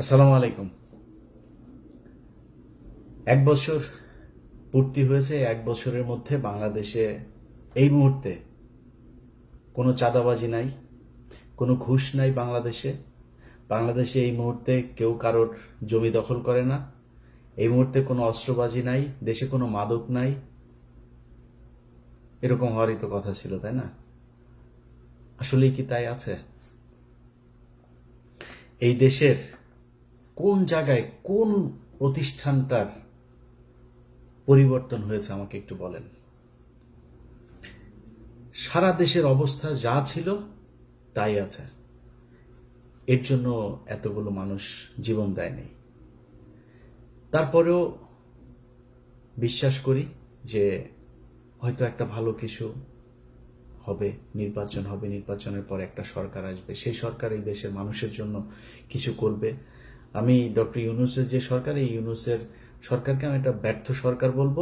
আসসালামু আলাইকুম। এক বছর পূর্তি হয়েছে, এক বছরের মধ্যে বাংলাদেশে এই মুহূর্তে কোনো চাঁদাবাজি নাই, কোনো ঘুষ নাই বাংলাদেশে। বাংলাদেশে এই মুহূর্তে কেউ কারোর জমি দখল করে না। এই মুহূর্তে কোনো অস্ত্রবাজি নাই, দেশে কোনো মাদক নাই। এরকম হওয়ারই তো কথা ছিল, তাই না? আসলেই কি তাই আছে? এই দেশের কোন জায়গায় কোন প্রতিষ্ঠানটার পরিবর্তন হয়েছে আমাকে একটু বলেন। সারা দেশের অবস্থা যা ছিল, তাই আছে। এর জন্য এতগুলো মানুষ জীবন দেয়নি। তারপরেও বিশ্বাস করি যে হয়তো একটা ভালো কিছু হবে, নির্বাচন হবে, নির্বাচনের পর একটা সরকার আসবে। সেই সরকার এই দেশের মানুষের জন্য কিছু করবে। আমি ডক্টর ইউনুসের যে সরকার, এই ইউনুসের সরকারকে আমি একটা ব্যর্থ সরকার বলব।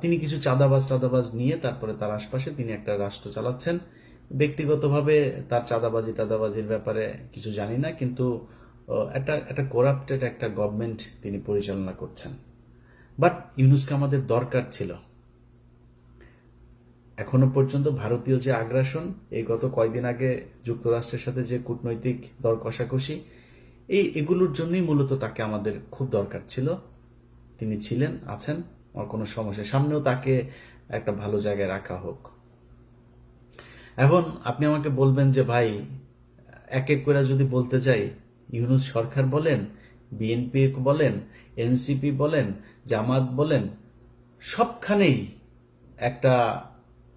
তিনি কিছু চাঁদাবাজ টাদাবাজ নিয়ে তারপরে তার আশপাশে তিনি একটা রাষ্ট্র চালাচ্ছেন। ব্যক্তিগতভাবে তার চাঁদাবাজি টাদাবাজির ব্যাপারে কিছু জানি না, কিন্তু একটা একটা করাপ্টেড একটা গভর্নমেন্ট তিনি পরিচালনা করছেন। বাট ইউনুসকে আমাদের দরকার ছিল। এখনও পর্যন্ত ভারতীয় যে আগ্রাসন, এই গত কয়দিন আগে যুক্তরাষ্ট্রের সাথে যে কূটনৈতিক দর কষাকষি এই এগুলোর জন্যই মূলত তাকে আমাদের খুব দরকার ছিল। তিনি ছিলেন, আছেন, আমার কোনো সমস্যা সামনেও তাকে একটা ভালো জায়গায় রাখা হোক। এখন আপনি আমাকে বলবেন যে, ভাই, এক এক করে যদি বলতে চাই ইউনুস সরকার বলেন, বিএনপি বলেন, এনসিপি বলেন, জামাত বলেন, সবখানেই একটা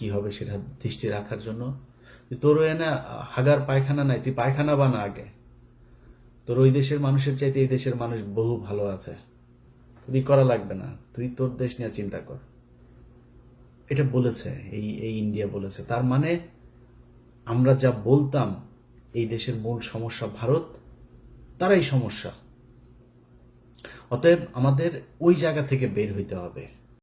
কি হবে সেটা দৃষ্টি রাখার জন্য। তোরও এনে হাগার পায়খানা নাই, তুই পায়খানা বানা আগে। তোর ওই দেশের মানুষের চাইতে এই দেশের মানুষ বহু ভালো আছে। তুই করা লাগবে না, তুই তোর দেশ নিয়ে চিন্তা কর। এটা বলেছে, এই এই ইন্ডিয়া বলেছে। তার মানে আমরা যা বলতাম, এই দেশের মূল সমস্যা ভারত, তারাই সমস্যা। অতএব আমাদের ওই জায়গা থেকে বের হইতে হবে।